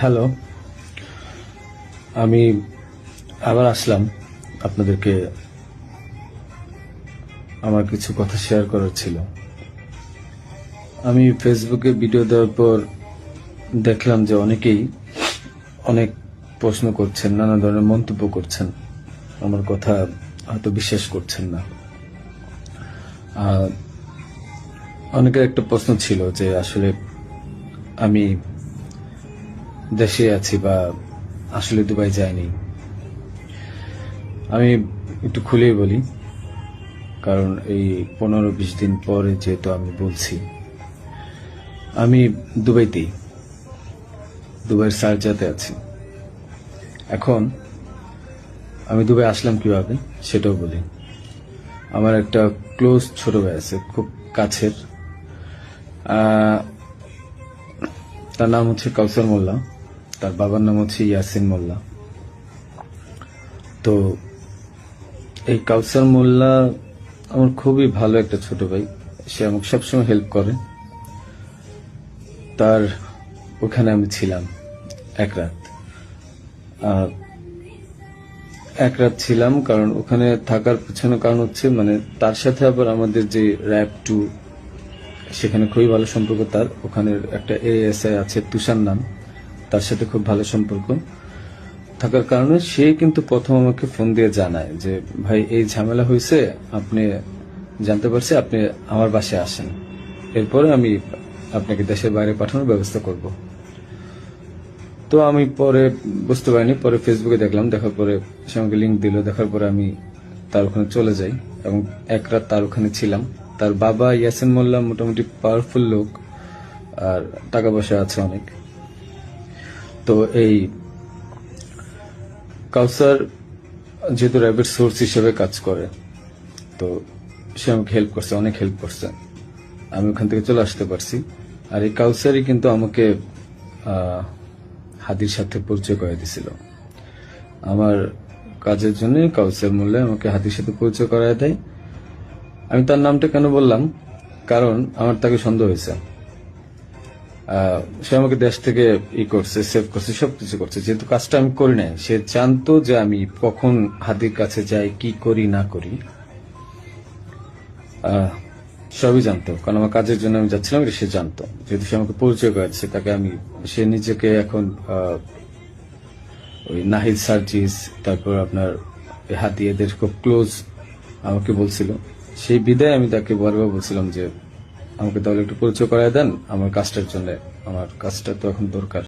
Hello আমি আবার আসলাম আপনাদেরকে আমার কিছু কথা শেয়ার করার ছিল। আমি ফেসবুকে ভিডিও দেওয়ার পর দেখলাম যে অনেকেই অনেক প্রশ্ন করছেন, নানা ধরনের মন্তব্য করছেন। আমার কথা হয়তো বিশ্বাস করছেন না। অনেকের একটা প্রশ্ন ছিল যে আসলে আমি দেশে আছি বা আসলে দুবাই যাইনি। আমি একটু খুলেই বলি, কারণ এই পনেরো বিশ দিন পরে যেহেতু আমি বলছি, আমি দুবাইতেই, দুবাইয়ের সার্জাতে আছি। এখন আমি দুবাই আসলাম কীভাবে সেটাও বলি। আমার একটা ক্লোজ ছোট ভাই আছে, খুব কাছের তার নাম হচ্ছে কাউসার মোল্লা। তার বাবার নাম হচ্ছে ইয়াসিন মোল্লা। তো এই কাউসার মোল্লা আমার খুবই ভালো একটা ছোট ভাই। সে আমাকে সবসময় হেল্প করে। তার ওখানে আমি ছিলাম এক রাত। এক রাত ছিলাম কারণ ওখানে থাকার পিছনে কারণ হচ্ছে মানে তার সাথে আবার আমাদের যে র্যাপ টু সেখানে খুবই ভালো সম্পর্ক। তার ওখানের একটা এএসআই আছে, তুষার নাম। তার সাথে খুব ভালো সম্পর্ক। থাকার কারণে সে কিন্তু প্রথম আমাকে ফোন দিয়ে জানায় যে, ভাই, এই ঝামেলা হয়েছে, আপনি জানতে পারছি আপনি আমার বাসায় আসেন। এরপরে আমি আপনাকে দেশের বাইরে পাঠানোর ব্যবস্থা করব। তো আমি পরে বুঝতে পারিনি, পরে ফেসবুকে দেখলাম, দেখার পরে সে আমাকে লিঙ্ক দিল, দেখার পরে আমি তার ওখানে চলে যাই এবং এক রাত তার ওখানে ছিলাম। তার বাবা ইয়াসিন মোল্লা মোটামুটি পাওয়ারফুল লোক, আর টাকা পয়সা আছে অনেক। তো এই কাউসার যেহেতু র্যাবের সোর্স হিসেবে কাজ করে, তো সে আমাকে হেল্প করছে, অনেক হেল্প করছে। আমি ওখান থেকে চলে আসতে পারছি। আর এই কাউসারই কিন্তু আমাকে হাদির সাথে পরিচয় করে দিছিল আমার কাজের জন্য কাউসার মূল্যে আমাকে হাদির সাথে পরিচয় করায় দেয়। আমি তার নামটা কেন বললাম? কারণ আমার তাকে সন্দেহ হয়েছে। সে আমাকে দেশ থেকে ই করছে সেভ করছে, সবকিছু করছে। যেহেতু কাজটা আমি করি নাই, সে জানতো যে আমি কখন হাদির কাছে যাই, কি করি, না করি। সবই জানতো। কারণ আমার কাজের জন্য আমি যাচ্ছিলাম সে জানতো। যেহেতু সে আমাকে পরিচয় করেছে, তাকে আমি, সে নিজেকে এখন ওই নাহিদ সার্জিস, তারপর আপনার হাতি এদের খুব ক্লোজ আমাকে বলছিল। সেই বিদায় আমি তাকে বারবার বলছিলাম যে আমাকে তাহলে একটু পরিচয় করাই দেন। আমার কাজটার জন্য আমার কাজটা তো এখন দরকার।